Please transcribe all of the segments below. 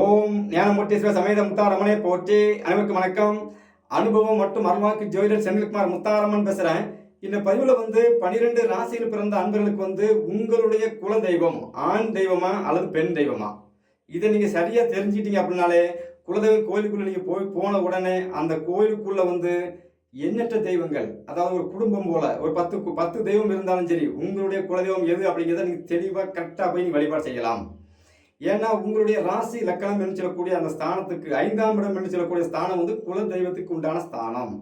ஓம் ஞானமூர்த்தீஸ்வர சமேத முத்தாரமனே போற்றி. அனைவருக்கும் வணக்கம். அனுபவம் மற்றும் அருள்வாக்கு ஜோதிடர் செந்தில்குமார் முத்தாரம்மன் பேசுகிறேன் இந்த பதிவில் வந்து பனிரெண்டு ராசியில் பிறந்த அன்பர்களுக்கு வந்து உங்களுடைய குல தெய்வம் ஆண் தெய்வமா அல்லது பெண் தெய்வமா? இதை நீங்கள் சரியாக தெரிஞ்சிட்டீங்க அப்படின்னாலே குலதெய்வம் கோயிலுக்குள்ளே நீங்கள் போய் போன உடனே அந்த கோயிலுக்குள்ளே வந்து எண்ணற்ற தெய்வங்கள் அதாவது ஒரு குடும்பம் போல ஒரு பத்து பத்து தெய்வம் இருந்தாலும் சரி உங்களுடைய குலதெய்வம் எது அப்படிங்கிறத நீங்கள் தெளிவாக கரெக்டாக போய் நீங்கள் வழிபாடு செய்யலாம். ஏன்னா உங்களுடைய ராசி லக்கணம் என்று சொல்லக்கூடிய அந்த ஸ்தானத்துக்கு ஐந்தாம் இடம் என்று சொல்லக்கூடிய ஸ்தானம் வந்து குல தெய்வத்துக்கு உண்டான ஸ்தானம்.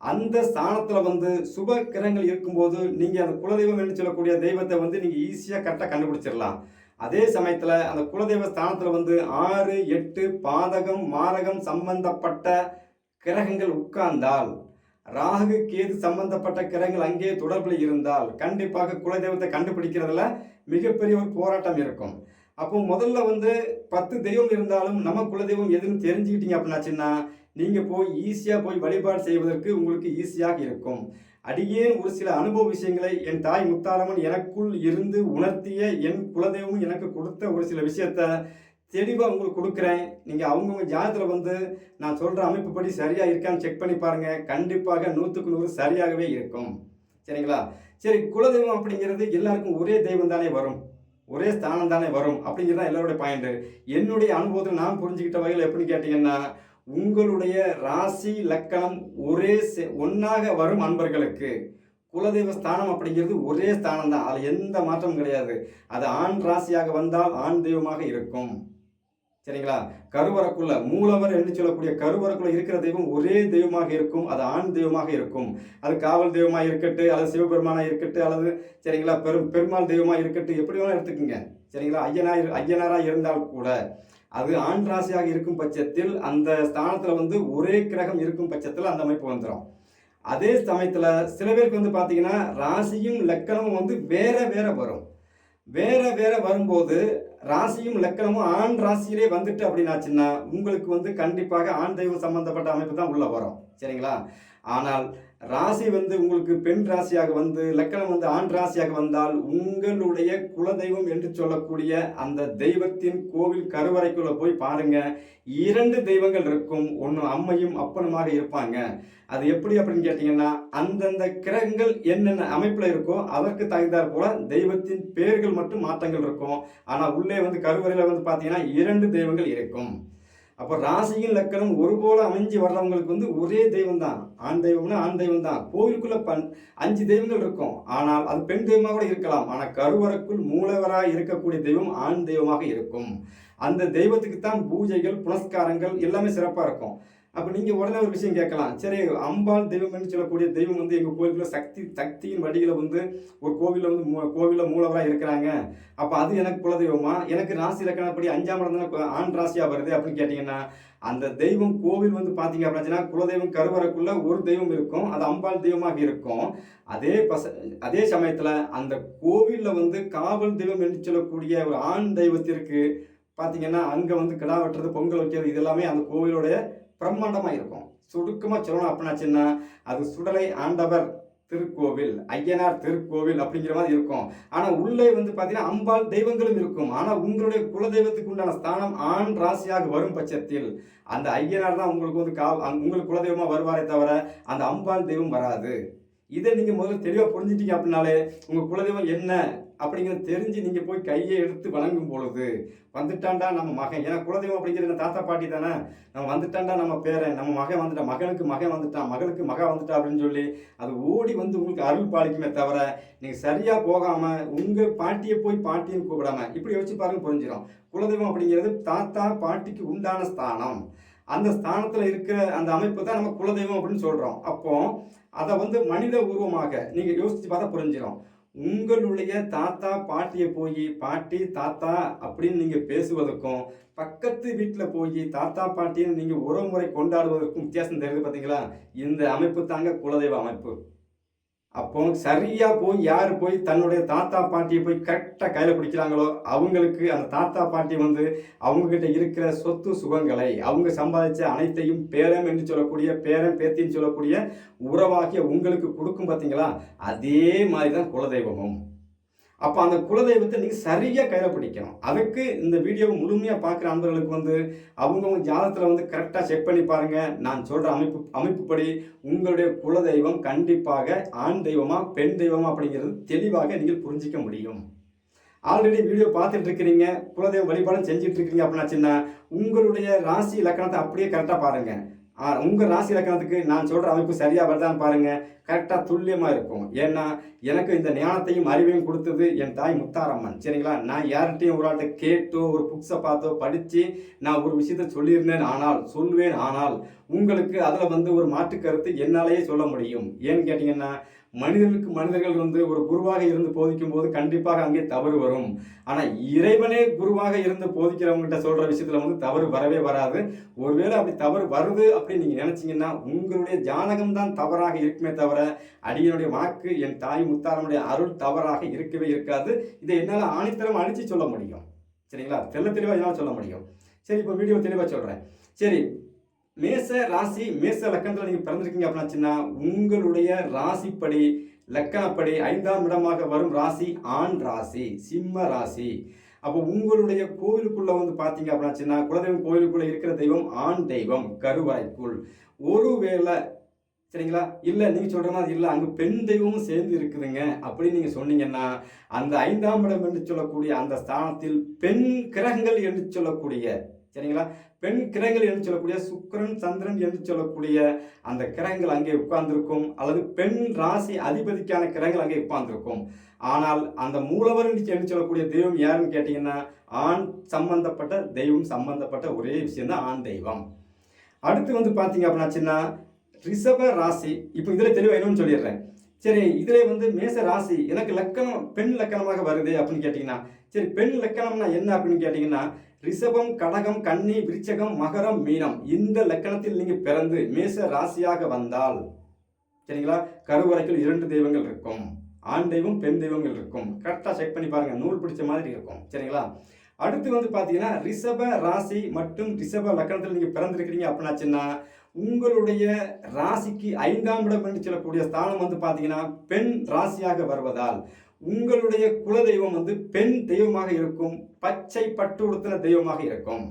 அந்த ஸ்தானத்தில் வந்து சுப கிரகங்கள் இருக்கும்போது நீங்கள் அந்த குலதெய்வம் என்று சொல்லக்கூடிய தெய்வத்தை வந்து நீங்கள் ஈஸியாக கரெக்டாக கண்டுபிடிச்சிடலாம். அதே சமயத்தில் அந்த குலதெய்வ ஸ்தானத்தில் வந்து ஆறு எட்டு பாதகம் மாரகம் சம்பந்தப்பட்ட கிரகங்கள் உட்கார்ந்தால் ராகு கேது சம்பந்தப்பட்ட கிரகங்கள் அங்கே தொடர்பில் இருந்தால் கண்டிப்பாக குலதெய்வத்தை கண்டுபிடிக்கிறதுல மிகப்பெரிய ஒரு போராட்டம் இருக்கும். அப்போ முதல்ல வந்து பத்து தெய்வம் இருந்தாலும் நம்ம குலதெய்வம் எதுன்னு தெரிஞ்சுக்கிட்டீங்க அப்படின்னாச்சுன்னா நீங்கள் போய் ஈஸியாக போய் வழிபாடு செய்வதற்கு உங்களுக்கு ஈஸியாக இருக்கும். அடியேன் ஒரு சில அனுபவ விஷயங்களை என் தாய் முத்தாரம்மன் எனக்குள் இருந்து உணர்த்திய என் குலதெய்வம் எனக்கு கொடுத்த ஒரு சில விஷயத்த தெளிவாக உங்களுக்கு கொடுக்குறேன். நீங்கள் அவங்கவுங்க ஜாதத்தில் வந்து நான் சொல்கிற அமைப்புப்படி சரியாக இருக்கான்னு செக் பண்ணி பாருங்கள் கண்டிப்பாக நூற்றுக்கு நூறு சரியாகவே இருக்கும். சரிங்களா? சரி குலதெய்வம் அப்படிங்கிறது எல்லாருக்கும் ஒரே தெய்வம் தானே வரும். ஒரே ஸ்தானம் தானே வரும்? அப்படிங்கிறது தான் எல்லாருடைய பாயிண்ட்டு என்னுடைய அனுபவத்தில் நான் புரிஞ்சுக்கிட்ட வகையில் எப்படின்னு கேட்டிங்கன்னா உங்களுடைய ராசி லக்கணம் ஒரே ஒன்றாக வரும் அன்பர்களுக்கு. குலதெய்வ ஸ்தானம் அப்படிங்கிறது ஒரே ஸ்தானம் தான் அதில் எந்த மாற்றமும் கிடையாது. அது ஆண் ராசியாக வந்தால் ஆண் தெய்வமாக இருக்கும். சரிங்களா? கருவறைக்குள்ள மூலவர் என்று சொல்லக்கூடிய கருவறைக்குள்ள இருக்கிற தெய்வம் ஒரே தெய்வமாக இருக்கும் அது ஆண் தெய்வமாக இருக்கும். அது காவல் தெய்வமாக இருக்கட்டும் அல்லது சிவபெருமானா இருக்கட்டும் அல்லது சரிங்களா பெரும் பெருமாள் தெய்வமாக இருக்கட்டும் எப்படி வேணால் எடுத்துக்கோங்க. சரிங்களா? ஐயனா ஐயனாராக இருந்தால் கூட அது ஆண் ராசியாக இருக்கும் பட்சத்தில் அந்த ஸ்தானத்தில் வந்து ஒரே கிரகம் இருக்கும் பட்சத்தில் அந்த அமைப்பு வந்துடும் அதே சமயத்தில் சில பேருக்கு வந்து பார்த்தீங்கன்னா ராசியும் லக்கணமும் வந்து வேற வேற வரும். வேற வேற வரும்போது ராசியும் லக்கணமும் ஆண் ராசியிலே வந்துட்டு அப்படின்னாச்சுன்னா உங்களுக்கு வந்து கண்டிப்பாக ஆண் தெய்வம் சம்பந்தப்பட்ட அமைப்பு தான் உள்ளே வரும். சரிங்களா? ஆனால் ராசி வந்து உங்களுக்கு பெண் ராசியாக வந்து லக்கணம் வந்து ஆண் ராசியாக வந்தால் உங்களுடைய குலதெய்வம் என்று சொல்லக்கூடிய அந்த தெய்வத்தின் கோவில் கருவறைக்குள்ளே போய் பாருங்க. இரண்டு தெய்வங்கள் இருக்கும். ஒன்று அம்மையும் அப்பனுமாக இருப்பாங்க. அது எப்படி அப்படின்னு கேட்டிங்கன்னா அந்தந்த கிரகங்கள் என்னென்ன அமைப்பில் இருக்கோ அதற்கு தகுந்தாற் போல தெய்வத்தின் பேர்கள் மட்டும் மாற்றங்கள் இருக்கும். ஆனால் உள்ளே வந்து கருவறையில் வந்து பார்த்தீங்கன்னா இரண்டு தெய்வங்கள் இருக்கும். அப்போ ராசியும் லக்கணம் ஒரு போல அமைஞ்சு வர்றவங்களுக்கு வந்து ஒரே தெய்வம் தான் ஆண் தெய்வம்னா ஆண் தெய்வம் தான் கோவிலுக்குள்ள பன் அஞ்சு தெய்வங்கள் இருக்கும். ஆனால் அது பெண் தெய்வமாக கூட இருக்கலாம். ஆனால் கருவறைக்குள் மூலவராக இருக்கக்கூடிய தெய்வம் ஆண் தெய்வமாக இருக்கும். அந்த தெய்வத்துக்கு தான் பூஜைகள் புனஸ்காரங்கள் எல்லாமே சிறப்பாக இருக்கும். அப்போ நீங்கள் உடனே ஒரு விஷயம் கேட்கலாம். சரி அம்பாள் தெய்வம்னு சொல்லக்கூடிய தெய்வம் வந்து எங்கள் கோவிலில் சக்தி சக்தியின் வடிவில் வந்து ஒரு கோவிலில் வந்து மூ கோவிலில் மூலவராக இருக்கிறாங்க. அப்போ அது எனக்கு குலதெய்வமா? எனக்கு ராசி இலக்கணப்படி அஞ்சாம் இடம் தானே ஆண் ராசியாக வருது அப்படின்னு கேட்டிங்கன்னா அந்த தெய்வம் கோவில் வந்து பார்த்தீங்க அப்படின்னா குலதெய்வம் கருவறக்குள்ளே ஒரு தெய்வம் இருக்கும். அது அம்பாள் தெய்வமாக இருக்கும். அதே பச அதே சமயத்தில் அந்த கோவிலில் வந்து காவல் தெய்வம் என்று சொல்லக்கூடிய ஒரு ஆண் தெய்வத்திற்கு பார்த்தீங்கன்னா அங்கே வந்து கிடா வெட்டுறது பொங்கல் வைக்கிறது இது எல்லாமே அந்த கோவிலுடைய பிரம்மாண்டமாக இருக்கும். சுருக்கமாக சொல்லணும் அப்படின்னாச்சுன்னா அது சுடலை ஆண்டவர் திருக்கோவில் ஐயனார் திருக்கோவில் அப்படிங்கிற மாதிரி இருக்கும். ஆனால் உள்ளே வந்து பார்த்தீங்கன்னா அம்பாள் தெய்வங்களும் இருக்கும். ஆனால் உங்களுடைய குலதெய்வத்துக்கு உண்டான ஸ்தானம் ஆண் ராசியாக வரும் பட்சத்தில் அந்த ஐயனார் தான் உங்களுக்கு வந்து கா உங்களுக்கு குலதெய்வமாக வருவாரே தவிர அந்த அம்பாள் தெய்வம் வராது. இதை நீங்கள் முதல்ல தெளிவாக புரிஞ்சிட்டீங்க அப்படின்னாலே உங்கள் குலதெய்வம் என்ன அப்படிங்கிறத தெரிஞ்சு நீங்கள் போய் கையை எடுத்து வணங்கும் பொழுது வந்துட்டாண்டா நம்ம மகன். ஏன்னா குலதெய்வம் அப்படிங்கிறது நம்ம தாத்தா பாட்டி தானே. நம்ம வந்துட்டான்டா நம்ம பேரன். நம்ம மகன் வந்துட்டான் மகனுக்கு மகன் வந்துட்டான் மகளுக்கு மகன் வந்துட்டா அப்படின்னு சொல்லி அது ஓடி வந்து உங்களுக்கு அருள் பாலிக்குமே தவிர நீங்கள் சரியாக போகாமல் உங்கள் பாட்டியை போய் பாட்டின்னு கூப்பிடாம இப்படி யோசிச்சு பாருங்க புரிஞ்சிடும் குலதெய்வம் அப்படிங்கிறது தாத்தா பாட்டிக்கு உண்டான ஸ்தானம். அந்த ஸ்தானத்தில் இருக்கிற அந்த அமைப்பு தான் நம்ம குலதெய்வம் அப்படின்னு சொல்கிறோம் அப்போ அதை வந்து மனித உருவமாக நீங்கள் யோசித்து பார்த்தா புரிஞ்சிடும் உங்களுடைய தாத்தா பாட்டியை போய் பாட்டி தாத்தா அப்படின்னு நீங்கள் பேசுவதற்கும் பக்கத்து வீட்டில் போய் தாத்தா பாட்டின்னு நீங்கள் உறவுமுறை கொண்டாடுவதற்கும் வித்தியாசம் தெரியுது பார்த்தீங்களா இந்த அமைப்பு தாங்க குலதெய்வ அமைப்பு. அப்போ சரியாக போய் யார் போய் தன்னுடைய தாத்தா பாட்டியை போய் கரெக்டாக கையில் பிடிக்கிறாங்களோ அவங்களுக்கு அந்த தாத்தா பாட்டி வந்து அவங்கக்கிட்ட இருக்கிற சொத்து சுகங்களை அவங்க சம்பாதிச்ச அனைத்தையும் பேரன் என்று சொல்லக்கூடிய பேரன் பேத்தின்னு சொல்லக்கூடிய உறவாகிய உங்களுக்கு கொடுக்கும் பார்த்தீங்களா அதே மாதிரி தான் குலதெய்வமும். அப்போ அந்த குலதெய்வத்தை நீங்கள் சரியாக கையில் பிடிக்கணும். அதுக்கு இந்த வீடியோவை முழுமையாக பார்க்குற அன்பர்களுக்கு வந்து அவங்கவுங்க ஜாதகத்தில் வந்து கரெக்டாக செக் பண்ணி பாருங்கள் நான் சொல்கிற அமைப்பு அமைப்புப்படி உங்களுடைய குலதெய்வம் கண்டிப்பாக ஆண் தெய்வமா பெண் தெய்வமா அப்படிங்கிறது தெளிவாக நீங்கள் புரிஞ்சிக்க முடியும். ஆல்ரெடி வீடியோ பார்த்துட்டு இருக்கிறீங்க. குலதெய்வ வழிபாடும் செஞ்சுட்டு அப்படின்னா அப்படின்னாச்சுன்னா உங்களுடைய ராசி லக்கணத்தை அப்படியே கரெக்டாக பாருங்கள் உங்கள் ராசி இலக்கணத்துக்கு நான் சொல்கிற அமைப்பு சரியாக வருதான்னு பாருங்கள் கரெக்டாக துல்லியமாக இருக்கும். ஏன்னா எனக்கு இந்த ஞானத்தையும் அறிவையும் கொடுத்தது என் தாய் முத்தாரம்மன். சரிங்களா? நான் யார்கிட்டையும் ஒரு ஆள்கிட்ட கேட்டோ ஒரு புக்ஸை பார்த்தோ படித்து நான் ஒரு விஷயத்த சொல்லியிருந்தேன் ஆனால் சொல்வேன் ஆனால் உங்களுக்கு அதில் வந்து ஒரு மாற்று கருத்து என்னாலேயே சொல்ல முடியும். ஏன்னு கேட்டிங்கன்னா மனிதர்களுக்கு மனிதர்கள் வந்து ஒரு குருவாக இருந்து போதிக்கும் போது கண்டிப்பாக அங்கே தவறு வரும். ஆனால் இறைவனே குருவாக இருந்து போதிக்கிறவங்ககிட்ட சொல்கிற விஷயத்தில் வந்து தவறு வரவே வராது. ஒருவேளை அப்படி தவறு வருது அப்படின்னு நீங்கள் நினச்சிங்கன்னா உங்களுடைய ஜானகம் தான் தவறாக இருக்குமே தவிர அடியனுடைய வாக்கு என் தாய் முத்தாரனுடைய அருள் தவறாக இருக்கவே இருக்காது. இதை என்னால் ஆணித்தரம் அழிச்சு சொல்ல முடியும். சரிங்களா? தெல்ல தெளிவாக என்னால் சொல்ல முடியும். சரி இப்போ வீடியோ தெளிவாக சொல்கிறேன் சரி மேச ராசி மேச லக்கணத்தில் நீங்கள் பிறந்திருக்கீங்க அப்படின்னாச்சுன்னா உங்களுடைய ராசிப்படி லக்கணப்படி ஐந்தாம் இடமாக வரும் ராசி ஆண் ராசி சிம்ம ராசி. அப்போ உங்களுடைய கோயிலுக்குள்ளே வந்து பார்த்தீங்க அப்படின்னாச்சுன்னா குலதெய்வம் கோவிலுக்குள்ளே இருக்கிற தெய்வம் ஆண் தெய்வம் கருவறைக்குள். ஒருவேளை சரிங்களா? இல்லை நீங்கள் சொல்கிற மாதிரி இல்லை அங்கே பெண் தெய்வமும் சேர்ந்து இருக்குதுங்க அப்படின்னு நீங்கள் சொன்னீங்கன்னா அந்த ஐந்தாம் இடம் என்று சொல்லக்கூடிய அந்த ஸ்தானத்தில் பெண் கிரகங்கள் என்று சொல்லக்கூடிய சரிங்களா? பெண் கிரகங்கள் என்று சொல்லக்கூடிய சுக்கரன் சந்திரன் என்று சொல்லக்கூடிய அந்த கிரகங்கள் அங்கே உட்கார்ந்திருக்கும். அல்லது பெண் ராசி அதிபதிக்கான கிரகங்கள் அங்கே உட்கார்ந்திருக்கும். ஆனால் அந்த மூலவர் என்று சொல்லக்கூடிய தெய்வம் யாருன்னு கேட்டீங்கன்னா ஆண் சம்பந்தப்பட்ட தெய்வம் சம்பந்தப்பட்ட ஒரே விஷயம் தான் ஆண் தெய்வம். அடுத்து வந்து பார்த்தீங்க அப்படின்னாச்சுன்னா ரிஷப ராசி. இப்போ இதில் தெளிவாக என்னன்னு சொல்லிடுறேன். சரி இதில் வந்து மேச ராசி எனக்கு லக்கணம் பெண் லக்கணமாக வருது அப்படின்னு கேட்டிங்கன்னா சரி பெண் லக்கணம்னா என்ன அப்படின்னு கேட்டிங்கன்னா ரிஷபம் கடகம் கன்னி விருச்சகம் மகரம் மீனம். இந்த லக்கணத்தில் நீங்கள் பிறந்து மேச ராசியாக வந்தால் சரிங்களா? கருவறைக்குள் இரண்டு தெய்வங்கள் இருக்கும். ஆண் தெய்வம் பெண் தெய்வங்கள் இருக்கும். கரெக்டாக செக் பண்ணி பாருங்கள் நூல் பிடிச்ச மாதிரி இருக்கும். சரிங்களா? அடுத்து வந்து பார்த்தீங்கன்னா ரிஷப ராசி மற்றும் ரிஷப லக்கணத்தில் நீங்கள் பிறந்திருக்கிறீங்க அப்படின்னாச்சுன்னா உங்களுடைய ராசிக்கு ஐந்தாம் இடம் என்று சொல்லக்கூடிய ஸ்தானம் வந்து பார்த்தீங்கன்னா பெண் ராசியாக வருவதால் உங்களுடைய குலதெய்வம் வந்து பெண் தெய்வமாக இருக்கும் பச்சை பட்டு உடுத்தின தெய்வமாக இருக்கும்.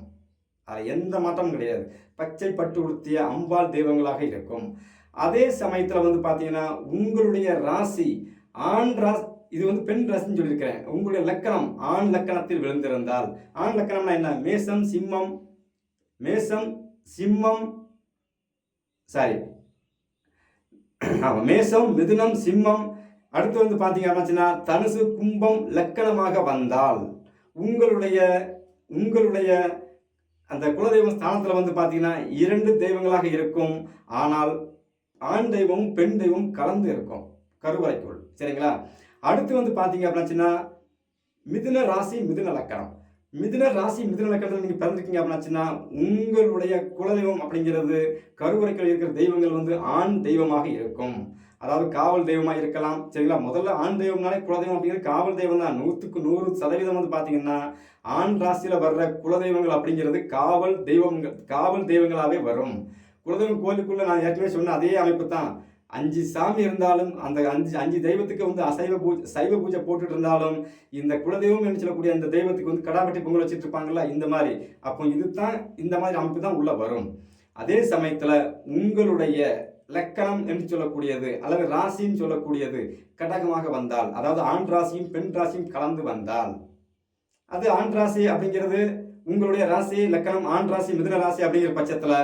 அது எந்த மாற்றமும் கிடையாது. பச்சை பட்டு உடுத்திய அம்பாள் தெய்வங்களாக இருக்கும். அதே சமயத்தில் வந்து பார்த்தீங்கன்னா உங்களுடைய ராசி ஆண் ராசி இது வந்து பெண் ராசின்னு சொல்லியிருக்கிறேன். உங்களுடைய லக்கணம் ஆண் லக்கணத்தில் விழுந்திருந்தால். ஆண் லக்கணம்னா என்ன? மேசம் சிம்மம் மேசம் சிம்மம் சாரி மேசம் மிதுனம் சிம்மம் அடுத்து வந்து பார்த்தீங்க அப்படின்னா தனுசு கும்பம் லக்கணமாக வந்தால் உங்களுடைய உங்களுடைய அந்த குலதெய்வம் ஸ்தானத்தில் வந்து பார்த்தீங்கன்னா இரண்டு தெய்வங்களாக இருக்கும். ஆனால் ஆண் தெய்வம் பெண் தெய்வம் கலந்து இருக்கும். கருவறைக்குள். சரிங்களா? அடுத்து வந்து பார்த்தீங்க அப்படின்னா மிதுன ராசி மிதுன லக்கணம். மிதுன ராசி மிதுன லக்கணத்தில் நீங்கள் பிறந்திருக்கீங்க அப்படின்னாச்சுன்னா உங்களுடைய குலதெய்வம் அப்படிங்கிறது கருவறைக்குள் இருக்கிற தெய்வங்கள் வந்து ஆண் தெய்வமாக இருக்கும். அதாவது காவல் தெய்வமாக இருக்கலாம். சரிங்களா? முதல்ல ஆண் தெய்வம்னாலே குலதெய்வம் அப்படிங்கிறது காவல் தெய்வம் தான். நூற்றுக்கு நூறு சதவீதம் வந்து பார்த்தீங்கன்னா ஆண் ராசியில் வர்ற குலதெய்வங்கள் அப்படிங்கிறது காவல் தெய்வங்கள் காவல் தெய்வங்களாகவே வரும். குலதெய்வம் கோயிலுக்குள்ளே நான் ஏற்கனவே சொன்ன அதே அமைப்பு தான். அஞ்சு சாமி இருந்தாலும் அந்த அஞ்சு அஞ்சு தெய்வத்துக்கு வந்து அசைவ பூஜை சைவ பூஜை போட்டுட்டு இருந்தாலும் இந்த குலதெய்வம் என்று சொல்லக்கூடிய அந்த தெய்வத்துக்கு வந்து கடாபட்டி பொங்கல் வச்சுட்டு இருப்பாங்கல்ல இந்த மாதிரி. அப்போ இதுதான் இந்த மாதிரி அமைப்பு தான் உள்ள வரும். அதே சமயத்தில் உங்களுடைய லக்கணம் என்று சொல்லக்கூடியது அல்லது ராசின்னு சொல்லக்கூடியது கடகமாக வந்தால் அதாவது ஆண் ராசியும் பெண் ராசியும் கலந்து வந்தால் அது ஆண் ராசி அப்படிங்கிறது உங்களுடைய ராசி லக்கணம் ஆண் ராசி மிதுன ராசி அப்படிங்கிற பட்சத்தில்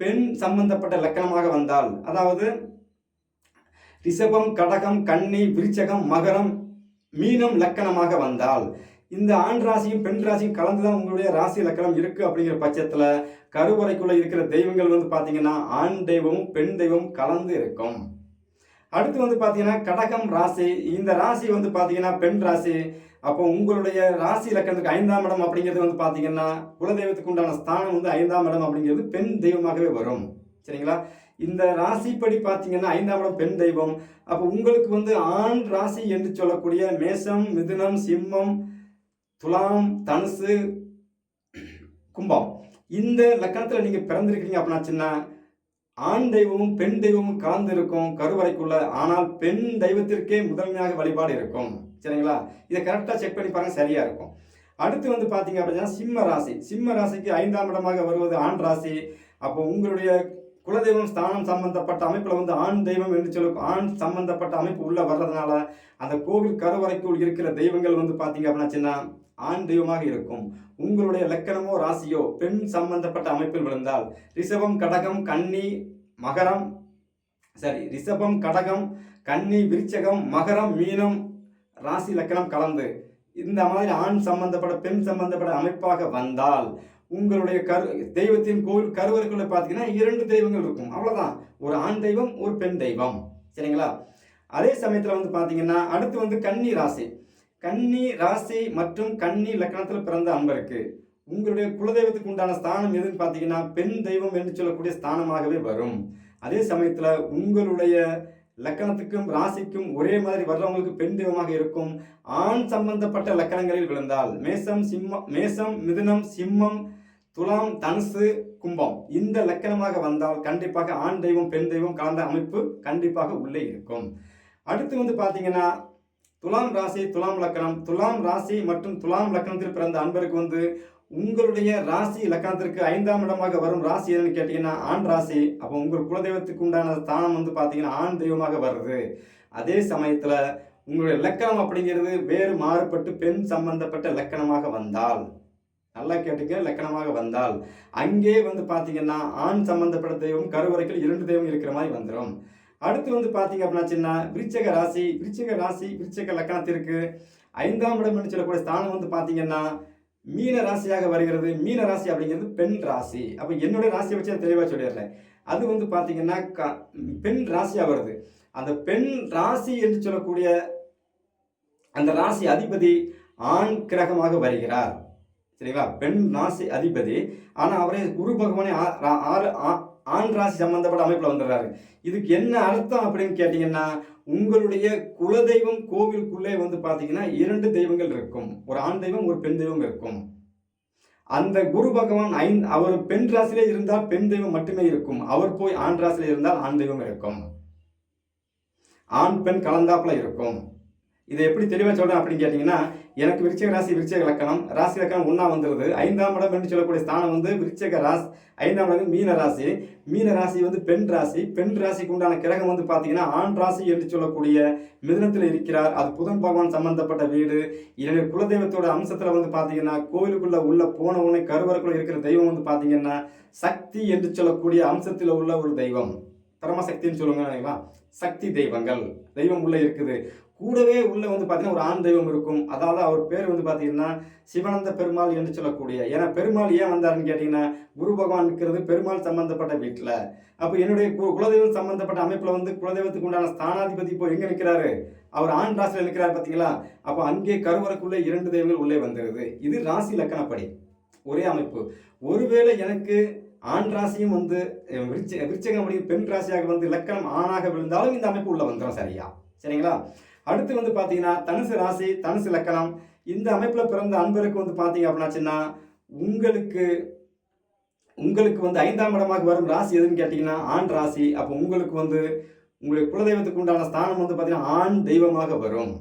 பெண் சம்பந்தப்பட்ட லக்கணமாக வந்தால் அதாவது ரிஷபம் கடகம் கன்னி விருச்சகம் மகரம் மீனம் லக்கணமாக வந்தால் இந்த ஆண் ராசியும் பெண் ராசியும் கலந்து தான் உங்களுடைய ராசி லக்கணம் இருக்குது அப்படிங்கிற பட்சத்தில் கருவறைக்குள்ளே இருக்கிற தெய்வங்கள் வந்து பார்த்தீங்கன்னா ஆண் தெய்வமும் பெண் தெய்வமும் கலந்து இருக்கும். அடுத்து வந்து பார்த்தீங்கன்னா கடகம் ராசி. இந்த ராசி வந்து பார்த்தீங்கன்னா பெண் ராசி. அப்போ உங்களுடைய ராசி லக்கணத்துக்கு ஐந்தாம் இடம் அப்படிங்கிறது வந்து பார்த்தீங்கன்னா குலதெய்வத்துக்கு உண்டான ஸ்தானம் வந்து ஐந்தாம் இடம் அப்படிங்கிறது பெண் தெய்வமாகவே வரும். சரிங்களா? இந்த ராசிப்படி பார்த்தீங்கன்னா ஐந்தாம் இடம் பெண் தெய்வம். அப்போ உங்களுக்கு வந்து ஆண் ராசி என்று சொல்லக்கூடிய மேஷம் மிதுனம் சிம்மம் துலாம் தனுசு கும்பம். இந்த லக்கணத்தில் நீங்கள் பிறந்திருக்கீங்க அப்படின்னாச்சுன்னா ஆண் தெய்வமும் பெண் தெய்வமும் கலந்து இருக்கும் கருவறைக்குள்ள. ஆனால் பெண் தெய்வத்திற்கே முதன்மையாக வழிபாடு இருக்கும். சரிங்களா? இதை கரெக்டாக செக் பண்ணி பாருங்க சரியாக இருக்கும். அடுத்து வந்து பார்த்தீங்க அப்படின்னா சிம்ம ராசி. சிம்ம ராசிக்கு ஐந்தாம் இடமாக வருவது ஆண் ராசி. அப்போ உங்களுடைய குலதெய்வம் ஸ்தானம் சம்பந்தப்பட்ட அமைப்பில் வந்து ஆண் தெய்வம் என்று சொல்ல ஆண் சம்பந்தப்பட்ட அமைப்பு உள்ள வர்றதுனால அந்த கோவில் கருவறைக்குள் இருக்கிற தெய்வங்கள் வந்து பார்த்தீங்க அப்படின்னா ஆண் தெய்வமாக இருக்கும். உங்களுடைய லக்கணமோ ராசியோ பெண் சம்பந்தப்பட்ட அமைப்பில் விழுந்தால் ரிஷபம் கடகம் கன்னி மகரம் சரி ரிஷபம் கடகம் கன்னி விருச்சகம் மகரம் மீனம் ராசி லக்கணம் கலந்து இந்த மாதிரி ஆண் சம்பந்தப்பட்ட பெண் சம்பந்தப்பட்ட அமைப்பாக வந்தால் உங்களுடைய கரு தெய்வத்தின் கோவில் கருவறைக்குள்ள பார்த்தீங்கன்னா இரண்டு தெய்வங்கள் இருக்கும். அவ்வளோதான் ஒரு ஆண் தெய்வம் ஒரு பெண் தெய்வம். சரிங்களா? அதே சமயத்தில் வந்து பார்த்தீங்கன்னா அடுத்து வந்து கன்னி ராசி. கன்னி ராசி மற்றும் கன்னி லக்கணத்தில் பிறந்த அன்பருக்கு உங்களுடைய குலதெய்வத்துக்கு உண்டான ஸ்தானம் எதுன்னு பார்த்தீங்கன்னா பெண் தெய்வம் என்று சொல்லக்கூடிய ஸ்தானமாகவே வரும். அதே சமயத்தில் உங்களுடைய லக்கணத்துக்கும் ராசிக்கும் ஒரே மாதிரி வர்றவங்களுக்கு பெண் தெய்வமாக இருக்கும். ஆண் சம்பந்தப்பட்ட லக்கணங்களில் விழுந்தால் மேசம் சிம்மம் மேசம் மிதுனம் சிம்மம் துலாம் தனுசு கும்பம். இந்த லக்கணமாக வந்தால் கண்டிப்பாக ஆண் தெய்வம் பெண் தெய்வம் கலந்த அமைப்பு கண்டிப்பாக உள்ளே இருக்கும். அடுத்து வந்து பார்த்தீங்கன்னா துலாம் ராசி துலாம் லக்கணம். துலாம் ராசி மற்றும் துலாம் லக்கணத்தில் பிறந்த அன்பருக்கு வந்து உங்களுடைய ராசி லக்கணத்திற்கு ஐந்தாம் இடமாக வரும் ராசி எதுன்னு கேட்டிங்கன்னா ஆண் ராசி. அப்போ உங்கள் குலதெய்வத்துக்கு உண்டான ஸ்தானம் வந்து பார்த்தீங்கன்னா ஆண் தெய்வமாக வருது. அதே சமயத்தில் உங்களுடைய லக்கணம் அப்படிங்கிறது வேறு மாறுபட்டு பெண் சம்பந்தப்பட்ட லக்கணமாக வந்தால். நல்லா கேட்டுக்க லக்கணமாக வந்தால். அங்கே வந்து பார்த்தீங்கன்னா ஆண் சம்பந்தப்பட்ட தெய்வம் கருவறைகள் இரண்டு தெய்வம் இருக்கிற மாதிரி வந்துடும் அடுத்து வந்து பார்த்தீங்க அப்படின்னா சின்ன விருச்சக ராசி விருச்சக ராசி விருச்சக லக்கணத்திற்கு ஐந்தாம் இடம் என்று சொல்லக்கூடிய ஸ்தானம் வந்து பார்த்தீங்கன்னா மீன ராசியாக வருகிறது. மீன ராசி அப்படிங்கிறது பெண் ராசி. அப்போ என்னுடைய ராசியை வச்சு நான் தெளிவாக சொல்லிடுறேன். அது வந்து பார்த்தீங்கன்னா க பெண் ராசியாக வருது. அந்த பெண் ராசி என்று சொல்லக்கூடிய அந்த ராசி அதிபதி ஆண் கிரகமாக வருகிறார். சரிங்களா பெண் ராசி அதிபதி. ஆனால் அவரே குரு பகவானே ஆறு ஆ- ஆண் ராசி சம்பந்தப்பட்ட அமைப்பில் வந்துடுறாரு. இதுக்கு என்ன அர்த்தம் அப்படின்னு கேட்டிங்கன்னா உங்களுடைய குலதெய்வம் கோவிலுக்குள்ளே வந்து பார்த்தீங்கன்னா இரண்டு தெய்வங்கள் இருக்கும். ஒரு ஆண் தெய்வம் ஒரு பெண் தெய்வம் இருக்கும். அந்த குரு பகவான் ஐந்து அவர் பெண் ராசியிலே இருந்தால் பெண் தெய்வம் மட்டுமே இருக்கும். அவர் போய் ஆண் ராசியில இருந்தால் ஆண் தெய்வம் இருக்கும். ஆண் பெண் கலந்தாப்புல இருக்கும். இதை எப்படி தெளிவாக சொல்கிறேன் அப்படின்னு கேட்டிங்கன்னா எனக்கு விருச்சக ராசி விருச்சக லக்கணம். ராசி லக்கணம் ஒன்றா வந்துடுது ஐந்தாம் இடம் என்று சொல்லக்கூடிய ஸ்தானம் வந்து விருச்சக ராசி ஐந்தாம் இடம் மீன ராசி. மீன ராசி வந்து பெண் ராசி. பெண் ராசிக்கு உண்டான கிரகம் வந்து பார்த்தீங்கன்னா ஆண் ராசி என்று சொல்லக்கூடிய மிதனத்தில் இருக்கிறார். அது புதன் பகவான் சம்பந்தப்பட்ட வீடு. என்னுடைய குலதெய்வத்தோட அம்சத்தில் வந்து பார்த்தீங்கன்னா கோயிலுக்குள்ளே உள்ள போன உடனே கருவறைக்குள்ள இருக்கிற தெய்வம் வந்து பார்த்தீங்கன்னா சக்தி என்று சொல்லக்கூடிய அம்சத்தில் உள்ள ஒரு தெய்வம். பரமசக்தின்னு சொல்லுங்க நினைக்கலாம். சக்தி தெய்வங்கள். தெய்வம் உள்ளே இருக்குது. கூடவே உள்ள வந்து பார்த்தீங்கன்னா ஒரு ஆண் தெய்வம் இருக்கும். அதாவது அவர் பேர் வந்து பார்த்தீங்கன்னா சிவானந்த பெருமாள் என்று சொல்லக்கூடிய. ஏன்னா பெருமாள் ஏன் வந்தாருன்னு கேட்டிங்கன்னா குரு பகவான் இருக்கிறது பெருமாள் சம்பந்தப்பட்ட வீட்டில் அப்போ என்னுடைய கு- குலதெய்வம் சம்பந்தப்பட்ட அமைப்பில் வந்து குலதெய்வத்துக்கு உண்டான ஸ்தானாதிபதி இப்போ எங்கே நிற்கிறாரு அவர் ஆண் ராசியில் நிற்கிறார் பார்த்தீங்களா அப்போ அங்கே கருவறக்குள்ளே இரண்டு தெய்வங்கள் உள்ளே வந்துடுது இது ராசி லக்கணப்படி. ஒரே அமைப்பு. ஒருவேளை எனக்கு ஆண் ராசியும் வந்து விருச்ச விருச்சகம் அப்படி பெண் ராசியாக வந்து லக்கணம் ஆணாக விழுந்தாலும் இந்த அமைப்பு உள்ளே வந்துடும் சரியா? சரிங்களா? அடுத்து வந்து பார்த்தீங்கன்னா தனுசு ராசி தனுசு லக்கணம். இந்த அமைப்பில் பிறந்த அன்பருக்கு வந்து பார்த்தீங்க அப்படின்னாச்சுன்னா உங்களுக்கு உங்களுக்கு வந்து ஐந்தாம் இடமாக வரும் ராசி எதுன்னு கேட்டிங்கன்னா ஆண் ராசி. அப்போ உங்களுக்கு வந்து உங்களுடைய குலதெய்வத்துக்கு உண்டான ஸ்தானம் வந்து பார்த்தீங்கன்னா ஆண் தெய்வமாக வரும்.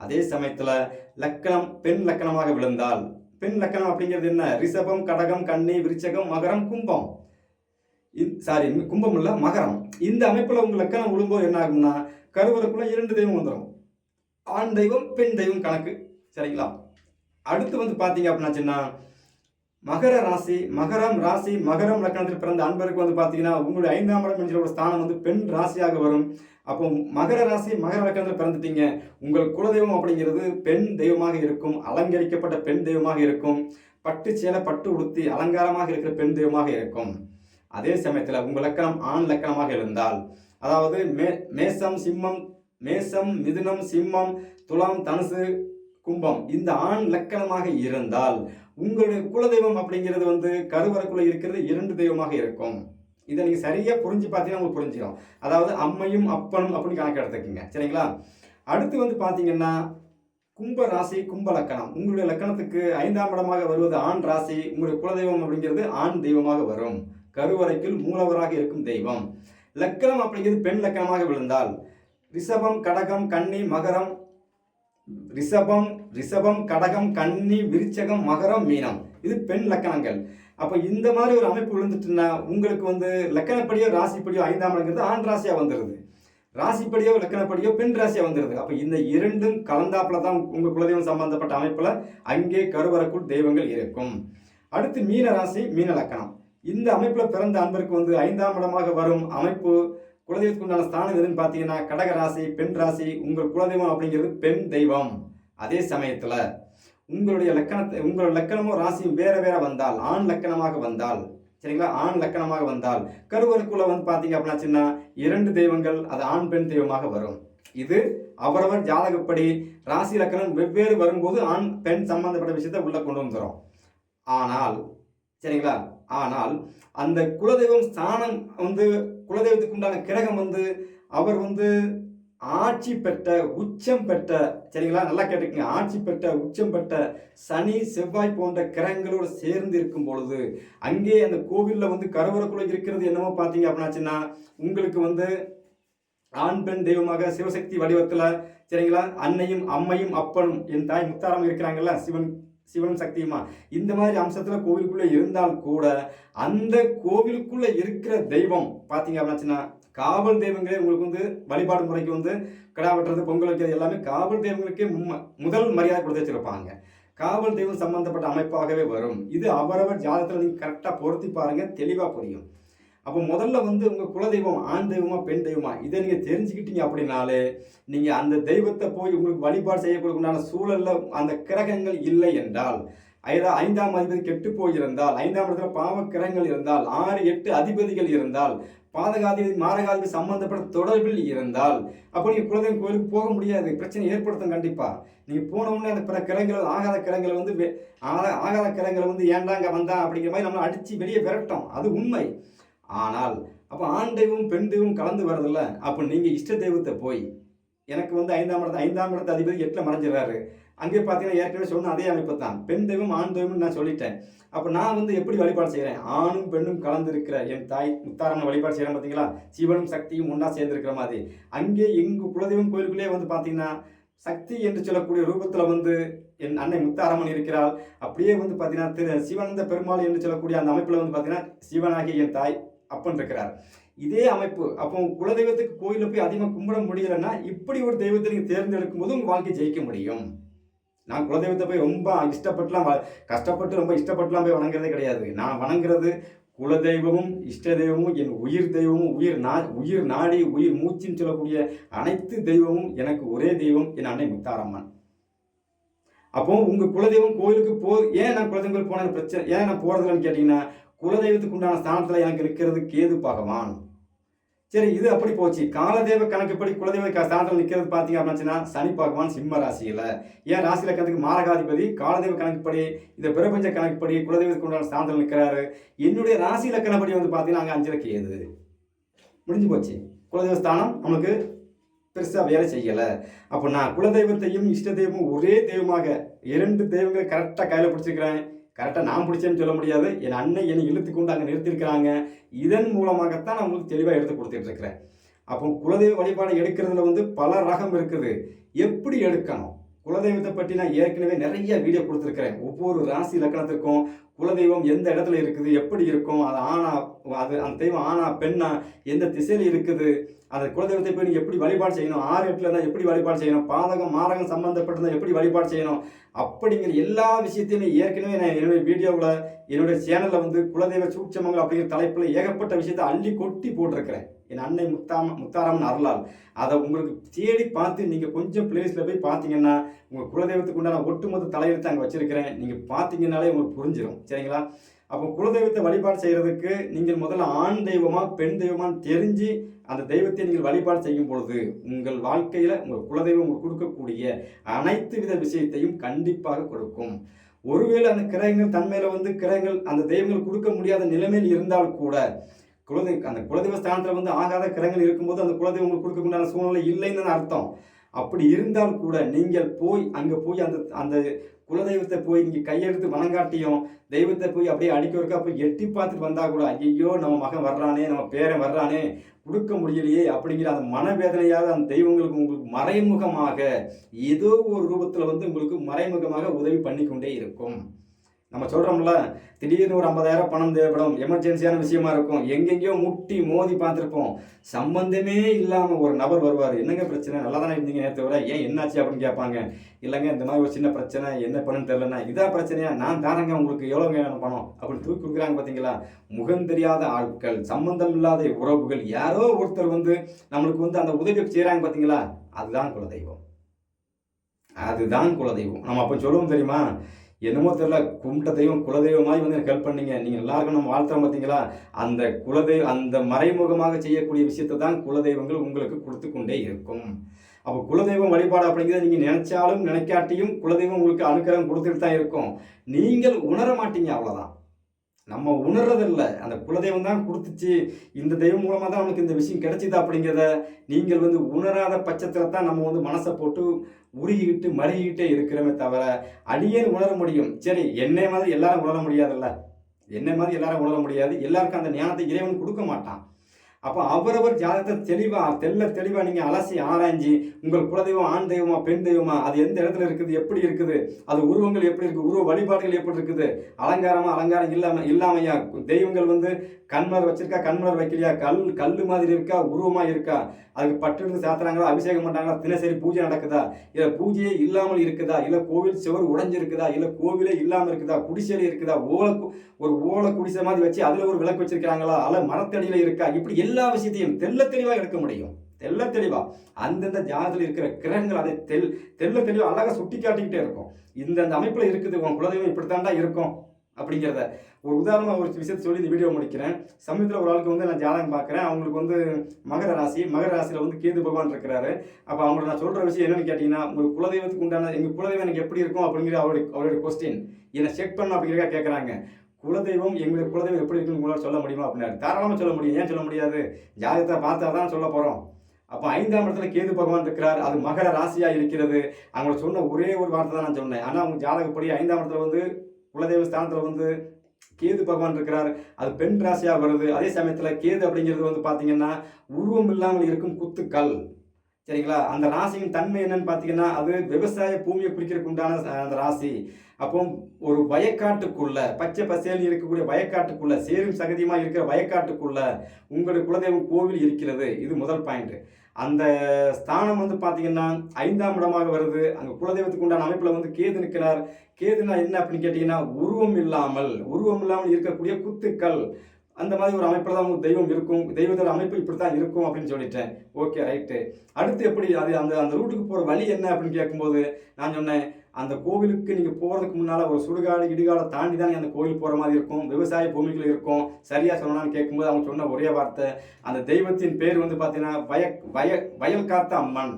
அதே சமயத்தில் லக்கணம் பெண் லக்கணமாக விழுந்தால். பெண் லக்கணம் அப்படிங்கிறது என்ன? ரிஷபம் கடகம் கண்ணி விருச்சகம் மகரம் கும்பம். சாரி கும்பம் இல்லை மகரம். இந்த அமைப்பில் உங்கள் லக்கணம் விழும்போது என்ன ஆகும்னா கருவறைக்குள்ள இரண்டு தெய்வம் வந்துடும் ஆண் தெய்வம் பெண் தெய்வம் கணக்கு. சரிங்களா? அடுத்து வந்து பார்த்தீங்க அப்படின்னாச்சுன்னா மகர ராசி மகரம் ராசி மகரம் லக்கணத்தில் பிறந்த அன்பருக்கு வந்து பார்த்தீங்கன்னா உங்களுடைய ஐந்தாம் இடம் என்கிற ஒரு ஸ்தானம் வந்து பெண் ராசியாக வரும். அப்போ மகர ராசி மகர லக்கணத்தில் பிறந்துட்டீங்க. உங்கள் குலதெய்வம் அப்படிங்கிறது பெண் தெய்வமாக இருக்கும் அலங்கரிக்கப்பட்ட பெண் தெய்வமாக இருக்கும். பட்டு சேலை பட்டு உடுத்தி அலங்காரமாக இருக்கிற பெண் தெய்வமாக இருக்கும். அதே சமயத்தில் உங்கள் லக்கணம் ஆண் லக்கணமாக இருந்தால் அதாவது மே மேசம் சிம்மம் மேசம் மிதுனம் சிம்மம் துலாம் தனுசு கும்பம். இந்த ஆண் லக்கணமாக இருந்தால் உங்களுடைய குலதெய்வம் அப்படிங்கிறது வந்து கருவறைக்குள்ள இருக்கிறது இரண்டு தெய்வமாக இருக்கும். இதை நீங்கள் சரியாக புரிஞ்சு பார்த்தீங்கன்னா உங்களுக்கு புரிஞ்சிடும் அதாவது அம்மையும் அப்பனும் அப்படின்னு கணக்கு எடுத்துக்கோங்க. சரிங்களா? அடுத்து வந்து பார்த்தீங்கன்னா கும்ப ராசி கும்ப லக்கணம். உங்களுடைய லக்கணத்துக்கு ஐந்தாம் இடமாக வருவது ஆண் ராசி. உங்களுடைய குலதெய்வம் அப்படிங்கிறது ஆண் தெய்வமாக வரும். கருவறைக்குள் மூலவராக இருக்கும் தெய்வம். லக்கணம் அப்படிங்கிறது பெண் லக்கணமாக விழுந்தால். ரிஷபம் கடகம் கன்னி மகரம். ரிஷபம் ரிஷபம் கடகம் கன்னி விருச்சகம் மகரம் மீனம். இது பெண் லக்கணங்கள். அப்போ இந்த மாதிரி ஒரு அமைப்பு விழுந்துட்டுன்னா உங்களுக்கு வந்து லக்கணப்படியோ ராசிப்படியோ ஐந்தாம் இடங்கிறது ஆண் ராசியாக வந்துடுது ராசிப்படியோ லக்கணப்படியோ பெண் ராசியாக வந்துடுது அப்போ இந்த இரண்டும் கலந்தாப்பில் தான் உங்கள் குலதெய்வம் சம்பந்தப்பட்ட அமைப்பில் அங்கே கருவறக்குள் தெய்வங்கள் இருக்கும். அடுத்து மீன ராசி மீன லக்கணம். இந்த அமைப்பில் பிறந்த அன்பருக்கு வந்து ஐந்தாம் இடமாக வரும் அமைப்பு குலதெய்வத்துக்கு உண்டான ஸ்தானம் எதுன்னு பார்த்தீங்கன்னா கடக ராசி பெண் ராசி உங்கள் குலதெய்வம் அப்படிங்கிறது பெண் தெய்வம். அதே சமயத்தில் உங்களுடைய லக்கணத்தை உங்களோட லக்கணமும் ராசியும் வேற வேற வந்தால் ஆண் லக்கணமாக வந்தால் சரிங்களா? ஆண் லக்கணமாக வந்தால் கருவருக்குள்ள வந்து பார்த்தீங்க அப்படின்னாச்சுன்னா இரண்டு தெய்வங்கள் அது ஆண் பெண் தெய்வமாக வரும். இது அவரவர் ஜாதகப்படி ராசி லக்கணம் வெவ்வேறு வரும்போது ஆண் பெண் சம்பந்தப்பட்ட விஷயத்தை உள்ளே கொண்டு வந்துடும் ஆனால் சரிங்களா? ஆனால் அந்த குலதெய்வம் ஸ்தானம் வந்து குலதெய்வத்துக்கு உண்டான கிரகம் வந்து அவர் வந்து ஆட்சி பெற்ற உச்சம் பெற்ற சரிங்களா? நல்லா கேட்டுக்கங்க. ஆட்சி பெற்ற உச்சம் பெற்ற சனி செவ்வாய் போன்ற கிரகங்களோடு சேர்ந்து இருக்கும் பொழுது அங்கே அந்த கோவிலில் வந்து கருவறைக்குள்ள இருக்கிறது என்னமோ பார்த்தீங்க அப்படின்னாச்சுன்னா உங்களுக்கு வந்து ஆண் பெண் தெய்வமாக சிவசக்தி வடிவத்தில் சரிங்களா? அன்னையும் அம்மையும் அப்பனும் என் தாய் முத்தாரம் இருக்கிறாங்கல்ல சிவன் சிவன் சக்தியுமா? இந்த மாதிரி அம்சத்தில் கோவிலுக்குள்ளே இருந்தால் கூட அந்த கோவிலுக்குள்ளே இருக்கிற தெய்வம் பார்த்தீங்க அப்படின்னாச்சுன்னா காவல் தெய்வங்களே உங்களுக்கு வந்து வழிபாடு முறைக்கு வந்து கிடா வெட்டுறது பொங்கல் வைக்கிறது எல்லாமே காவல் தெய்வங்களுக்கே முதல் மரியாதை கொடுத்து வச்சிருப்பாங்க. காவல் தெய்வம் சம்பந்தப்பட்ட அமைப்பாகவே வரும். இது அவரவர் ஜாதகத்தில் நீங்கள் கரெக்டாக பொருத்தி பாருங்கள் தெளிவாக புரியும். அப்போ முதல்ல வந்து உங்கள் குலதெய்வம் ஆண் தெய்வமா பெண் தெய்வமா? இதை நீங்கள் தெரிஞ்சுக்கிட்டீங்க அப்படின்னாலே நீங்கள் அந்த தெய்வத்தை போய் உங்களுக்கு வழிபாடு செய்யக்கூடிய சூழலில் அந்த கிரகங்கள் இல்லை என்றால் ஐதா ஐந்தாம் அதிபதி கெட்டு போயிருந்தால் ஐந்தாம் இடத்துல பாவ கிரகங்கள் இருந்தால் ஆறு எட்டு அதிபதிகள் இருந்தால் பாதகாதிபதி மாரகாதிபதி சம்பந்தப்பட்ட தொடர்பில் இருந்தால் அப்போ நீங்கள் குலதெய்வம் கோயிலுக்கு போக முடியாது. பிரச்சனை ஏற்படுத்தும் கண்டிப்பாக நீங்கள் போனவுடனே அந்த பிற கிரகங்கள் ஆகாத கிரகங்களை வந்து ஆகா- ஆகாத கிரகங்களை வந்து ஏண்டாங்க வந்தா அப்படிங்கிற மாதிரி நம்மளை அடித்து வெளியே விரட்டும். அது உண்மை. ஆனால் அப்போ ஆண் தெய்வம் பெண் தெய்வம் கலந்து வரதில்ல அப்போ நீங்கள் இஷ்ட தெய்வத்தை போய் எனக்கு வந்து ஐந்தாம் இடத்து ஐந்தாம் இடத்து அதிபதி எட்டில் மறைஞ்சிடறாரு. அங்கே பார்த்தீங்கன்னா ஏற்கனவே சொன்ன அதே அமைப்பு தான். பெண் தெய்வம் ஆண் தெய்வம்னு நான் சொல்லிட்டேன். அப்போ நான் வந்து எப்படி வழிபாடு செய்கிறேன் ஆணும் பெண்ணும் கலந்து இருக்கிற என் தாய் முத்தாரம்மன் வழிபாடு செய்கிறேன் பார்த்தீங்களா சிவனும் சக்தியும் ஒன்றா சேர்ந்துருக்கிற மாதிரி. அங்கே எங்கள் குலதெய்வம் கோயிலுக்குள்ளே வந்து பார்த்தீங்கன்னா சக்தி என்று சொல்லக்கூடிய ரூபத்தில் வந்து என் அன்னை முத்தாரம்மன் இருக்கிறாள். அப்படியே வந்து பார்த்தீங்கன்னா திரு சிவானந்த பெருமாள் என்று சொல்லக்கூடிய அந்த அமைப்பில் வந்து பார்த்தீங்கன்னா சிவனாகிய என் தாய் அப்பன் இருக்கிறார் இதே அமைப்பு அப்போ குலதெய்வத்துக்கு கோயிலில் போய் அதிகமாக கும்பிட முடியலைன்னா இப்படி ஒரு தெய்வத்தை நீங்கள் தேர்ந்தெடுக்கும் போது உங்கள் வாழ்க்கை ஜெயிக்க முடியும். நான் குலதெய்வத்தை போய் ரொம்ப இஷ்டப்பட்டுலாம் கஷ்டப்பட்டு ரொம்ப இஷ்டப்பட்டுலாம் போய் வணங்குறதே கிடையாது. நான் வணங்குறது குலதெய்வமும் இஷ்ட தெய்வமும் என் உயிர் தெய்வமும் உயிர் நா உயிர் நாடி உயிர் மூச்சுன்னு சொல்லக்கூடிய அனைத்து தெய்வமும் எனக்கு ஒரே தெய்வம் என் அன்னை முத்தாரம்மன். அப்போ உங்கள் குலதெய்வம் கோயிலுக்கு போ ஏன் நான் குலதெய்வம் கோயில் போன பிரச்சனை ஏன் நான் போறதில்லன்னு கேட்டிங்கன்னா குலதெய்வத்துக்கு உண்டான ஸ்தானத்தில் எனக்கு நிற்கிறது கேது பகவான்? சரி இது அப்படி போச்சு. காலதெய்வ கணக்குப்படி குலதெய்வ ஸ்தானத்தில் நிற்கிறது பார்த்தீங்க அப்படின்னா சனி பகவான் சிம்ம ராசியில். ஏன் ராசியில் கணக்கு மாரகாதிபதி? காலதெய்வ கணக்குப்படி இந்த பிரபஞ்ச கணக்குப்படி குலதெய்வத்துக்கு உண்டான ஸ்தானத்தில் நிற்கிறாரு என்னுடைய ராசி லக்கணப்படி வந்து பார்த்தீங்கன்னா அங்கே அஞ்சில் கேது முடிஞ்சு போச்சு. குலதெய்வ ஸ்தானம் நமக்கு பெருசாக வேலை செய்யலை. அப்போ நான் குலதெய்வத்தையும் இஷ்ட தெய்வமும் ஒரே தெய்வமாக இரண்டு தெய்வங்களை கரெக்டாக கையில் பிடிச்சிருக்கிறேன். கரெக்டாக நான் பிடிச்சேன்னு சொல்ல முடியாது. என் அண்ணன் என்னை இழுத்து கொண்டு அங்கே நிறுத்தியிருக்கிறாங்க. இதன் மூலமாகத்தான் நான் உங்களுக்கு தெளிவாக எடுத்து கொடுத்துட்ருக்கிறேன் அப்போ குலதெய்வ வழிபாடு எடுக்கிறதுல வந்து பல ரகம் இருக்குது. எப்படி எடுக்கணும்? குலதெய்வத்தை பற்றி நான் ஏற்கனவே நிறைய வீடியோ கொடுத்துருக்கிறேன். ஒவ்வொரு ராசி லக்கணத்திற்கும் குலதெய்வம் எந்த இடத்துல இருக்குது? எப்படி இருக்கும்? அது ஆணா அது அந்த தெய்வம் ஆணா பெண்ணா எந்த திசையில் இருக்குது? அந்த குலதெய்வத்தை போய் நீங்கள் எப்படி வழிபாடு செய்யணும்? ஆறு எட்டில் இருந்தால் எப்படி வழிபாடு செய்யணும்? பாதகம் மாரகம் சம்பந்தப்பட்டிருந்தா எப்படி வழிபாடு செய்யணும்? அப்படிங்கிற எல்லா விஷயத்தையுமே ஏற்கனவே நான் என்னுடைய வீடியோவில் என்னுடைய சேனலில் வந்து குலதெய்வ சூட்சமங்கள் அப்படிங்கிற தலைப்பில் ஏகப்பட்ட விஷயத்தை அள்ளி கொட்டி போட்டிருக்கிறேன். என் அன்னை முத்தாம முத்தாராமன் அருளால். அதை உங்களுக்கு தேடி பார்த்து நீங்கள் கொஞ்சம் பிளேஸில் போய் பார்த்தீங்கன்னா உங்கள் குலதெய்வத்துக்கு உண்டான ஒட்டுமொத்த தலையெழுத்து அங்கே வச்சிருக்கிறேன். நீங்கள் பார்த்தீங்கன்னாலே உங்களுக்கு புரிஞ்சிடும் சரிங்களா? அப்போ குலதெய்வத்தை வழிபாடு செய்கிறதுக்கு நீங்கள் முதல்ல ஆண் தெய்வமா பெண் தெய்வமான்னு தெரிஞ்சு அந்த தெய்வத்தை நீங்கள் வழிபாடு செய்யும் பொழுது உங்கள் வாழ்க்கையில் உங்கள் குலதெய்வம் உங்களுக்கு கொடுக்கக்கூடிய அனைத்து வித விஷயத்தையும் கண்டிப்பாக கொடுக்கும். ஒருவேளை அந்த கிரகங்கள் தன்மையில் வந்து கிரகங்கள் அந்த தெய்வங்கள் கொடுக்க முடியாத நிலைமையில் இருந்தால் கூட குலதெய் அந்த குலதெய்வ ஸ்தானத்தில் வந்து ஆகாத கிரகங்கள் இருக்கும்போது அந்த குலதெய்வம் உங்களுக்கு கொடுக்கக்கூடிய சூழ்நிலை இல்லைன்னு அர்த்தம். அப்படி இருந்தால் கூட நீங்கள் போய் அங்கே போய் அந்த அந்த குலதெய்வத்தை போய் நீங்கள் கையெடுத்து வணங்காட்டியும் தெய்வத்தை போய் அப்படியே அடிக்கொருக்கா போய் எட்டி பார்த்துட்டு வந்தால் கூட ஐயோ நம்ம மகன் வர்றானே நம்ம பேரன் வர்றானே கொடுக்க முடியலையே அப்படிங்கிற அந்த மனவேதனையாக அந்த தெய்வங்களுக்கு உங்களுக்கு மறைமுகமாக ஏதோ ஒரு ரூபத்தில் வந்து உங்களுக்கு மறைமுகமாக உதவி பண்ணிக்கொண்டே இருக்கும். நம்ம சொல்கிறோம்ல திடீர்னு ஒரு ஐம்பதாயிரம் பணம் தேவைப்படும் எமர்ஜென்சியான விஷயமா இருக்கும் எங்கெங்கேயோ முட்டி மோதி பார்த்துருப்போம். சம்பந்தமே இல்லாமல் ஒரு நபர் வருவார். என்னங்க பிரச்சனை? நல்லா தானே இருந்தீங்க நேரத்தை விட? ஏன் என்னாச்சு அப்படின்னு கேட்பாங்க. இல்லைங்க இந்த மாதிரி ஒரு சின்ன பிரச்சனை என்ன பண்ணுன்னு தெரிலன்னா இதான் பிரச்சனையா? நான் தானங்க உங்களுக்கு எவ்வளோங்க வேணும் பணம்? அப்படின்னு தூக்கி கொடுக்குறாங்க பார்த்தீங்களா? முகம் தெரியாத ஆட்கள் சம்பந்தம் இல்லாத உறவுகள். யாரோ ஒருத்தர் வந்து நம்மளுக்கு வந்து அந்த உதவி செய்கிறாங்க பார்த்தீங்களா? அதுதான் குலதெய்வம். அதுதான் குலதெய்வம். நம்ம அப்போ சொல்லுவோம் தெரியுமா? என்னமோ தெரியல கும்பிட்ட தெய்வம் குலதெய்வமாய் வந்து எனக்கு ஹெல்ப் பண்ணீங்க. நீங்கள் எல்லாருக்கும் நம்ம வாழ்த்துறோம் பார்த்தீங்களா? அந்த குலதெய்வம் அந்த மறைமுகமாக செய்யக்கூடிய விஷயத்தை தான் குலதெய்வங்கள் உங்களுக்கு கொடுத்து கொண்டே இருக்கும். அப்போ குலதெய்வம் வழிபாடு அப்படிங்கிறத நீங்கள் நினைச்சாலும் நினைக்காட்டியும் குலதெய்வம் உங்களுக்கு அனுக்கிரகம் கொடுத்துட்டு தான் இருக்கும். நீங்கள் உணர மாட்டீங்க அவ்வளோதான் நம்ம உணர்றதில்ல. அந்த குலதெய்வம் தான் கொடுத்துச்சு. இந்த தெய்வம் மூலமாக தான் அவனுக்கு இந்த விஷயம் கிடைச்சிது அப்படிங்கிறத. நீங்கள் வந்து உணராத பட்சத்தில் தான் நம்ம வந்து மனசை போட்டு உருகிக்கிட்டு மருகிக்கிட்டே இருக்கிறோமே தவிர அடியே உணர முடியும். சரி என்னை மாதிரி எல்லாரும் உணர முடியாதுல்ல? என்னை மாதிரி எல்லாரும் உணர முடியாது. எல்லாருக்கும் அந்த ஞானத்தை இறைவன் கொடுக்க மாட்டான். அப்போ அவரவர் ஜாதகத்தை தெளிவாக தெல்ல தெளிவாக நீங்கள் அலசி ஆராய்ஞ்சி உங்கள் குலதெய்வம் ஆண் தெய்வமா பெண் தெய்வமா அது எந்த இடத்துல இருக்குது எப்படி இருக்குது அது உருவங்கள் எப்படி இருக்குது உருவ வழிபாடுகள் எப்படி இருக்குது அலங்காரமாக அலங்காரம் இல்லாமல் இல்லாமையா தெய்வங்கள் வந்து கண்மலர் வச்சிருக்கா கண்மலர் வைக்கலையா கல் கல் மாதிரி இருக்கா உருவமாக இருக்கா அதுக்கு பட்டு இருந்து சாத்துறாங்களா அபிஷேகம் பண்ணுறாங்களா தினசரி பூஜை நடக்குதா இல்லை பூஜையே இல்லாமல் இருக்குதா இல்லை கோவில் சுவர் உடைஞ்சிருக்குதா இல்லை கோவிலே இல்லாமல் இருக்குதா குடிசையில் இருக்குதா ஓலை ஒரு ஓலை குடிசை மாதிரி வச்சு அதில் ஒரு விளக்கு வச்சிருக்காங்களா அல்ல மரத்தடியில் இருக்கா இப்படி எல்லா விஷயத்தையும் தெல்ல தெளிவாக எடுக்க முடியும். தெல்ல தெளிவா. அந்தந்த ஜாதத்தில் இருக்கிற கிரகங்கள் அதை தெல் தெல்ல தெளிவாக அழகாக சுட்டி காட்டிக்கிட்டே இருக்கும். இந்தந்த அமைப்பில் இருக்குது உன் குலதெய்வம் இப்படித்தாண்டா இருக்கும் அப்படிங்கிறத. ஒரு உதாரணமாக ஒரு விஷயத்தை சொல்லி இந்த வீடியோ முடிக்கிறேன். சமீபத்தில் ஒரு ஆளுக்கு வந்து நான் ஜாதகம் பார்க்குறேன் அவங்களுக்கு வந்து மகர ராசி மகர ராசியில் வந்து கேது பகவான் இருக்கிறாரு. அப்போ அவங்கள நான் சொல்கிற விஷயம் என்னென்னு கேட்டிங்கன்னா உங்களுக்கு குலதெய்வத்துக்கு உண்டான எங்கள் குலதெய்வம் எனக்கு எப்படி இருக்கும் அப்படிங்கிற அவருடைய அவருடைய கொஸ்டின் என்னை செக் பண்ண அப்படிங்கிறதா கேட்குறாங்க குலதெய்வம் எங்களுடைய குலதெய்வம் எப்படி இருக்குன்னு உங்களால் சொல்ல முடியுமா? அப்படின்னாரு தாராளமாக சொல்ல முடியும். ஏன் சொல்ல முடியாது? ஜாதகத்தை பார்த்தா தான் சொல்ல போகிறோம் அப்போ ஐந்தாம் இடத்துல கேது பகவான் இருக்கிறார். அது மகர ராசியாக இருக்கிறது. அவங்கள சொன்ன ஒரே ஒரு வார்த்தை தான் நான் சொன்னேன். ஆனால் அவங்க ஜாதகப்படி ஐந்தாம் இடத்துல வந்து குலதெய்வ ஸ்தானத்தில் வந்து கேது பகவான் இருக்கிறார். அது பெண் ராசியாக வருது. அதே சமயத்தில் கேது அப்படிங்கிறது வந்து பார்த்தீங்கன்னா உருவம் இல்லாமல் இருக்கும் குத்துக்கல் சரிங்களா? அந்த ராசியின் தன்மை என்னன்னு பார்த்தீங்கன்னா அது விவசாய பூமியை குறிக்கிறதுக்கு உண்டான அந்த ராசி. அப்போ ஒரு வயக்காட்டுக்குள்ள பச்சை பசேல் இருக்கக்கூடிய வயக்காட்டுக்குள்ள சேரும் சகதியமாக இருக்கிற வயக்காட்டுக்குள்ள உங்களுடைய குலதெய்வம் கோவில் இருக்கிறது. இது முதல் பாயிண்ட் அந்த ஸ்தானம் வந்து பார்த்தீங்கன்னா ஐந்தாம் இடமாக வருது. அங்கே குலதெய்வத்துக்கு உண்டான அமைப்பில் வந்து கேது நிற்கிறார். கேதுனா என்ன அப்படின்னு கேட்டிங்கன்னா உருவம் இல்லாமல் உருவம் இல்லாமல் இருக்கக்கூடிய குத்துக்கள். அந்த மாதிரி ஒரு அமைப்பில் தான் உங்களுக்கு தெய்வம் இருக்கும். தெய்வத்தோட அமைப்பு இப்படி தான் இருக்கும் அப்படின்னு சொல்லிட்டேன். ஓகே ரைட்டு அடுத்து எப்படி அது அந்த அந்த ரூட்டுக்கு போகிற வழி என்ன அப்படின்னு கேட்கும்போது நான் சொன்னேன் அந்த கோவிலுக்கு நீங்கள் போகிறதுக்கு முன்னால் ஒரு சுடுகாடு இடுகாடை தாண்டி தான் அந்த கோவில் போகிற மாதிரி இருக்கும். விவசாய பூமிகள் இருக்கும். சரியாக சொன்னான்னு கேட்கும்போது அவங்க சொன்ன ஒரே வார்த்தை அந்த தெய்வத்தின் பேர் வந்து பார்த்தீங்கன்னா வய வய வயல் காத்த அம்மன்.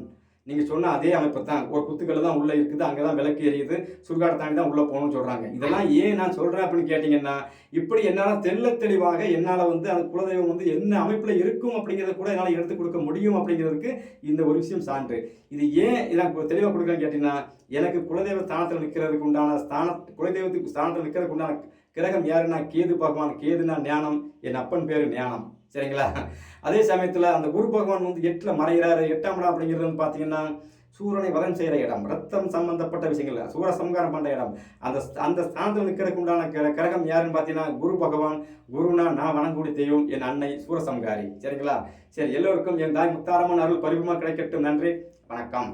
நீங்கள் சொன்ன அதே அமைப்பு தான் ஒரு குத்துக்கள் தான் உள்ளே இருக்குது அங்கே தான் விளக்கு எரியுது சுடுகாடு தாண்டி தான் உள்ளே போகணும்னு சொல்கிறாங்க இதெல்லாம் ஏன் நான் சொல்கிறேன் அப்படின்னு கேட்டிங்கன்னா இப்படி என்னால் தெல்ல தெளிவாக என்னால் வந்து அந்த குலதெய்வம் வந்து என்ன அமைப்பில் இருக்கும் அப்படிங்கிறத கூட என்னால் எடுத்து கொடுக்க முடியும் அப்படிங்கிறதுக்கு இந்த ஒரு விஷயம் சான்று. இது ஏன் எனக்கு தெளிவாக கொடுக்குறேன்னு கேட்டிங்கன்னா எனக்கு குலதெய்வ ஸ்தானத்தில் நிற்கிறதுக்கு உண்டான ஸ்தான குலதெய்வத்துக்கு ஸ்தானத்தில் நிற்கிறதுக்கு உண்டான கிரகம் யாருன்னா? கேது பகவான் கேதுனா ஞானம் என் அப்பன் பேர் ஞானம். சரிங்களா? அதே சமயத்தில் அந்த குரு பகவான் வந்து எட்டில் மறைகிறாரு. எட்டாம் இடம் அப்படிங்கிறது வந்து பார்த்தீங்கன்னா சூரனை வதம் செய்கிற இடம் ரத்தம் சம்பந்தப்பட்ட விஷயங்கள் சூர சம்காரம் பண்ணுற இடம். அந்த அந்த ஸ்தானத்தில் நிற்கிறதுக்கு உண்டான கிரகம் யாருன்னு பார்த்தீங்கன்னா குரு பகவான் குருனா நான் வணங்கக்கூடிய தெய்வம் என் அன்னை சூரசம்காரி சரிங்களா? சரி எல்லோருக்கும் என் தாய் முத்தாரமான அருள் பரிபமாக கிடைக்கட்டும். நன்றி. வணக்கம்.